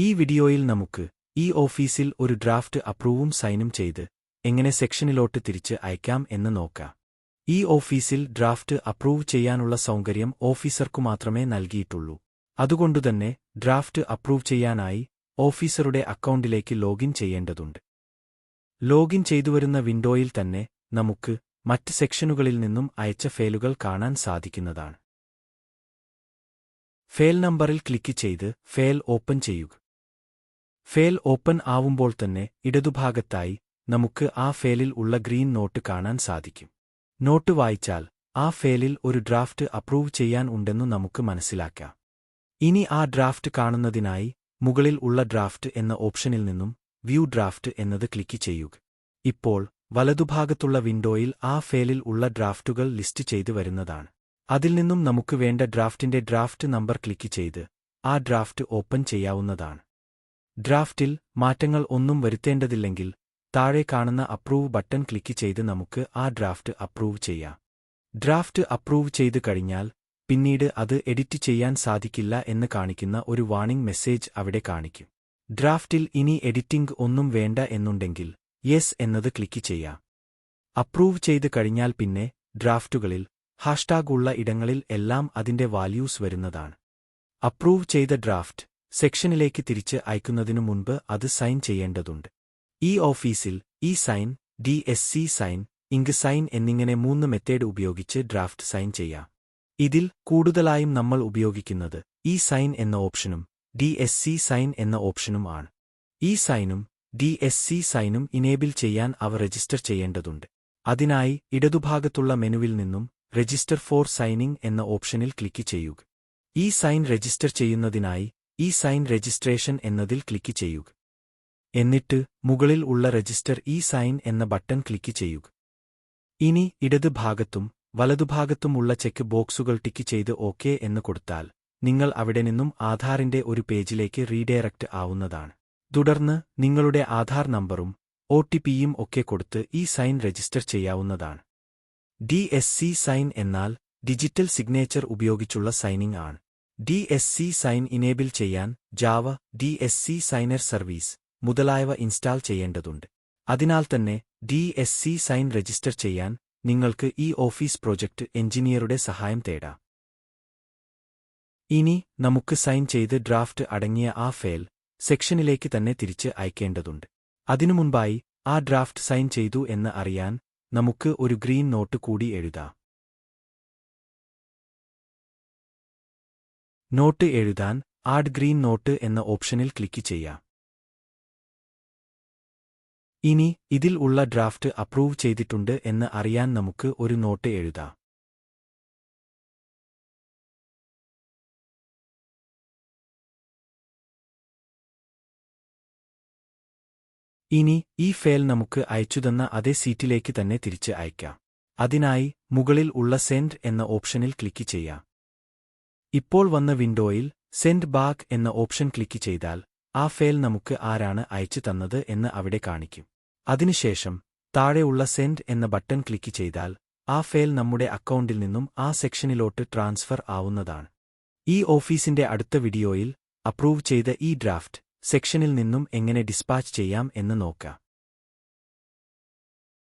ഈ വീഡിയോയിൽ നമുക്ക് ഈ ഓഫീസിൽ ഒരു ഡ്രാഫ്റ്റ് അപ്രൂവും സൈനും ചെയ്ത് എങ്ങനെ സെക്ഷനിലോട്ട് തിരിച്ച് അയക്കാം എന്ന് നോക്കാം. ഈ ഓഫീസിൽ ഡ്രാഫ്റ്റ് അപ്രൂവ് ചെയ്യാനുള്ള സൗകര്യം ഓഫീസർക്കു മാത്രമേ നൽകിയിട്ടുള്ളൂ. അതുകൊണ്ടുതന്നെ ഡ്രാഫ്റ്റ് അപ്രൂവ് ചെയ്യാനായി ഓഫീസറുടെ അക്കൗണ്ടിലേക്ക് ലോഗിൻ ചെയ്യേണ്ടതുണ്ട്. ലോഗിൻ ചെയ്തുവരുന്ന വിൻഡോയിൽ തന്നെ നമുക്ക് മറ്റ് സെക്ഷനുകളിൽ നിന്നും അയച്ച ഫയലുകൾ കാണാൻ സാധിക്കുന്നതാണ്. ഫയൽ നമ്പറിൽ ക്ലിക്ക് ചെയ്ത് ഫയൽ ഓപ്പൺ ചെയ്യുക. ഫയൽ ഓപ്പൺ ആവുമ്പോൾ തന്നെ ഇടതുഭാഗത്തായി നമുക്ക് ആ ഫേലിൽ ഉള്ള ഗ്രീൻ നോട്ട് കാണാൻ സാധിക്കും. നോട്ട് വായിച്ചാൽ ആ ഫേലിൽ ഒരു ഡ്രാഫ്റ്റ് അപ്രൂവ് ചെയ്യാൻ ഉണ്ടെന്നു നമുക്ക് മനസ്സിലാക്കാം. ഇനി ആ ഡ്രാഫ്റ്റ് കാണുന്നതിനായി മുകളിൽ ഉള്ള ഡ്രാഫ്റ്റ് എന്ന ഓപ്ഷനിൽ നിന്നും വ്യൂ ഡ്രാഫ്റ്റ് എന്നത് ക്ലിക്ക് ചെയ്യുക. ഇപ്പോൾ വലതുഭാഗത്തുള്ള വിൻഡോയിൽ ആ ഫേലിൽ ഉള്ള ഡ്രാഫ്റ്റുകൾ ലിസ്റ്റ് ചെയ്തു വരുന്നതാണ്. അതിൽ നിന്നും നമുക്ക് വേണ്ട ഡ്രാഫ്റ്റിന്റെ ഡ്രാഫ്റ്റ് നമ്പർ ക്ലിക്ക് ചെയ്ത് ആ ഡ്രാഫ്റ്റ് ഓപ്പൺ ചെയ്യാവുന്നതാണ്. ഡ്രാഫ്റ്റിൽ മാറ്റങ്ങൾ ഒന്നും വരുത്തേണ്ടതില്ലെങ്കിൽ താഴെ കാണുന്ന അപ്രൂവ് ബട്ടൺ ക്ലിക്ക് ചെയ്ത് നമുക്ക് ആ ഡ്രാഫ്റ്റ് അപ്രൂവ് ചെയ്യാം. ഡ്രാഫ്റ്റ് അപ്രൂവ് ചെയ്ത് കഴിഞ്ഞാൽ പിന്നീട് അത് എഡിറ്റ് ചെയ്യാൻ സാധിക്കില്ല എന്ന് കാണിക്കുന്ന ഒരു വാണിംഗ് മെസ്സേജ് അവിടെ കാണിക്കും. ഡ്രാഫ്റ്റിൽ ഇനി എഡിറ്റിംഗ് ഒന്നും വേണ്ട എന്നുണ്ടെങ്കിൽ യെസ് എന്നത് ക്ലിക്ക് ചെയ്യാം. അപ്രൂവ് ചെയ്ത് കഴിഞ്ഞാൽ പിന്നെ ഡ്രാഫ്റ്റുകളിൽ ഹാഷ്ടാഗ് ഉള്ള ഇടങ്ങളിൽ എല്ലാം അതിന്റെ വാല്യൂസ് വരുന്നതാണ്. അപ്രൂവ് ചെയ്ത ഡ്രാഫ്റ്റ് സെക്ഷനിലേക്ക് തിരിച്ച് അയക്കുന്നതിനു മുൻപ് അത് സൈൻ ചെയ്യേണ്ടതുണ്ട്. ഈ ഓഫീസിൽ e sign D S C sign ink sign എന്നിങ്ങനെ മൂന്ന് മെത്തേഡ് ഉപയോഗിച്ച് ഡ്രാഫ്റ്റ് സൈൻ ചെയ്യാം. ഇതിൽ കൂടുതലായും നമ്മൾ ഉപയോഗിക്കുന്നത് ഈ സൈൻ എന്ന ഓപ്ഷനും ഡി എസ് സി സൈൻ എന്ന ഓപ്ഷനും ആണ്. ഈ സൈനും ഡി എസ് സി സൈനും ഇനേബിൾ ചെയ്യാൻ അവ രജിസ്റ്റർ ചെയ്യേണ്ടതുണ്ട്. അതിനായി ഇടതുഭാഗത്തുള്ള മെനുവിൽ നിന്നും രജിസ്റ്റർ ഫോർ സൈനിംഗ് എന്ന ഓപ്ഷനിൽ ക്ലിക്ക് ചെയ്യുക. ഈ സൈൻ രജിസ്റ്റർ ചെയ്യുന്നതിനായി ഈ സൈൻ രജിസ്ട്രേഷൻ എന്നതിൽ ക്ലിക്ക് ചെയ്യുക. എന്നിട്ട് മുകളിൽ ഉള്ള രജിസ്റ്റർ ഇ സൈൻ എന്ന ബട്ടൺ ക്ലിക്ക് ചെയ്യുക. ഇനി ഇടതുഭാഗത്തും വലതുഭാഗത്തുമുള്ള ചെക്ക് ബോക്സുകൾ ടിക്ക് ചെയ്ത് ഓക്കെ എന്ന് കൊടുത്താൽ നിങ്ങൾ അവിടെ നിന്നും ആധാറിന്റെ ഒരു പേജിലേക്ക് റീഡയറക്റ്റ് ആവുന്നതാണ്. തുടർന്ന് നിങ്ങളുടെ ആധാർ നമ്പറും ഒ ടി പിയും ഒക്കെ കൊടുത്ത് ഈ സൈൻ രജിസ്റ്റർ ചെയ്യാവുന്നതാണ്. ഡി എസ് സി സൈൻ എന്നാൽ ഡിജിറ്റൽ സിഗ്നേച്ചർ ഉപയോഗിച്ചുള്ള സൈനിംഗ് ആണ്. D S C sign enable ചെയ്യാൻ Java D S C signer service മുതലായവ ഇൻസ്റ്റാൾ ചെയ്യേണ്ടതുണ്ട്. അതിനാൽ തന്നെ D S C sign register ചെയ്യാൻ നിങ്ങൾക്ക് ഈ ഓഫീസ് പ്രോജക്റ്റ് എഞ്ചിനീയറുടെ സഹായം തേടാം. ഇനി നമുക്ക് സൈൻ ചെയ്ത് ഡ്രാഫ്റ്റ് അടങ്ങിയ ആ ഫയൽ സെക്ഷനിലേക്ക് തന്നെ തിരിച്ച് അയക്കേണ്ടതുണ്ട്. അതിനു മുൻപായി ആ ഡ്രാഫ്റ്റ് സൈൻ ചെയ്തു എന്ന് അറിയാൻ നമുക്ക് ഒരു ഗ്രീൻ നോട്ട് കൂടി എഴുതാം. നോട്ട് എഴുതാൻ ആഡ് ഗ്രീൻ നോട്ട് എന്ന ഓപ്ഷനിൽ ക്ലിക്ക് ചെയ്യാം. ഇനി ഇതിൽ ഉള്ള ഡ്രാഫ്റ്റ് അപ്രൂവ് ചെയ്തിട്ടുണ്ട് എന്ന് അറിയാൻ നമുക്ക് ഒരു നോട്ട് എഴുതാം. ഇനി ഈ ഫയൽ നമുക്ക് അയച്ചുതന്ന അതേ സീറ്റിലേക്ക് തന്നെ തിരിച്ച് അയക്കാം. അതിനായി മുകളിൽ ഉള്ള സെൻഡ് എന്ന ഓപ്ഷനിൽ ക്ലിക്ക് ചെയ്യാം. ഇപ്പോൾ വന്ന വിൻഡോയിൽ സെൻഡ് ബാക്ക് എന്ന ഓപ്ഷൻ ക്ലിക്ക് ചെയ്താൽ ആ ഫയൽ നമുക്ക് ആരാണ് അയച്ചു തന്നത് എന്ന് അവിടെ കാണിക്കും. അതിനുശേഷം താഴെയുള്ള സെൻഡ് എന്ന ബട്ടൺ ക്ലിക്ക് ചെയ്താൽ ആ ഫയൽ നമ്മുടെ അക്കൗണ്ടിൽ നിന്നും ആ സെക്ഷനിലോട്ട് ട്രാൻസ്ഫർ ആവുന്നതാണ്. ഈ ഓഫീസിന്റെ അടുത്ത വീഡിയോയിൽ അപ്രൂവ് ചെയ്ത ഈ ഡ്രാഫ്റ്റ് സെക്ഷനിൽ നിന്നും എങ്ങനെ ഡിസ്പാച്ച് ചെയ്യാം എന്ന് നോക്കാം.